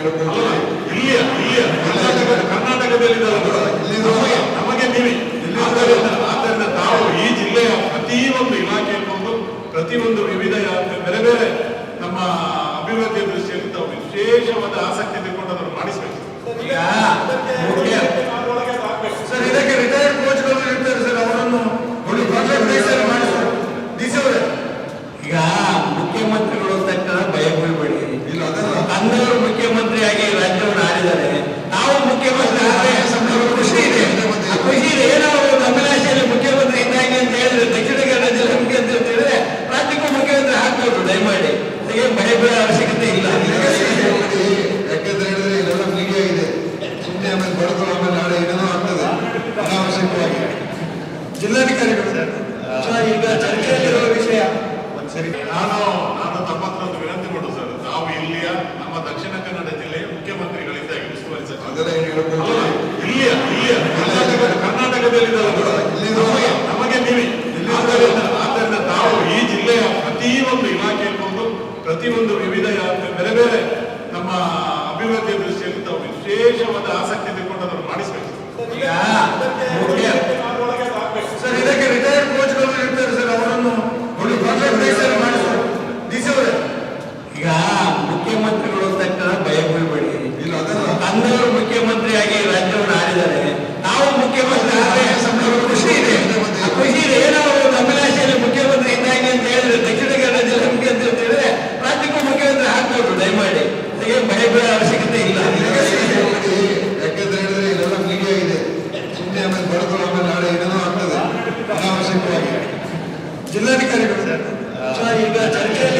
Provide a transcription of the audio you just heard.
ಇಲ್ಲಿ ಇಲ್ಲಿ ಕರ್ನಾಟಕದ ಕರ್ನಾಟಕದಲ್ಲಿ ನಮಗೆ ನೀವೇ ಆದ್ದರಿಂದ ಆದ್ದರಿಂದ ತಾವು ಈ ಜಿಲ್ಲೆಯ ಅತಿ ಒಂದು ಇಲಾಖೆಯಲ್ಲಿ ಬಂದು ಪ್ರತಿಯೊಂದು ವಿವಿಧ ಬೇರೆ ಬೇರೆ ನಮ್ಮ ಅಭಿವೃದ್ಧಿಯ ದೃಷ್ಟಿಯಲ್ಲಿ ವಿಶೇಷವಾದ ಆಸಕ್ತಿ ತಗೊಂಡು ಅದನ್ನು ಮಾಡಿಸಬೇಕು ಜಿಲ್ಲಾಧಿಕಾರಿಗಳು ಸರ್. ಈಗ ಚರ್ಚೆಯಲ್ಲಿರುವ ವಿಷಯ ಸರಿ. ನಾನು ನಾನು ತಮ್ಮ ಹತ್ರ ಒಂದು ವಿನಂತಿ ಮಾಡೋದು ಸರ್. ನಾವು ಇಲ್ಲಿಯ ನಮ್ಮ ದಕ್ಷಿಣ ಕನ್ನಡ ಜಿಲ್ಲೆಯ ಮುಖ್ಯಮಂತ್ರಿಗಳಿಂದ ಉಸ್ತುವಾರಿ ಅಲ್ಲ, ಇಲ್ಲಿಯ ಇಲ್ಲಿಯ ಕರ್ನಾಟಕ ಕರ್ನಾಟಕದಲ್ಲಿದ್ದಲ್ಲ ಕೂಡ ನಮಗೆ ನೀವಿ ಆದ್ದರಿಂದ ಆದ್ದರಿಂದ ತಾವು ಈ ಜಿಲ್ಲೆಯ ಪ್ರತಿಯೊಂದು ಇಲಾಖೆ ಇರ್ಬೋದು ಪ್ರತಿಯೊಂದು ವಿವಿಧ ಬೇರೆ ಬೇರೆ ನಮ್ಮ ಅಭಿವೃದ್ಧಿಯ ದೃಷ್ಟಿಯಲ್ಲಿ ತಾವು ವಿಶೇಷವಾದ ಆಸಕ್ತಿ ತಗೊಂಡು ಅದನ್ನು ಮಾಡಿಸ್ಬೇಕು. ಸುಮ್ಮನೆ ಆಮೇಲೆ ಆಮೇಲೆ ನಾಳೆ ಏನೇನೋ ಆಗ್ತದೆ ಅನಾವಶ್ಯಕವಾಗಿ. ಜಿಲ್ಲಾಧಿಕಾರಿಗಳು ಈಗ ಚರ್ಚೆಯಲ್ಲಿರುವ ವಿಷಯ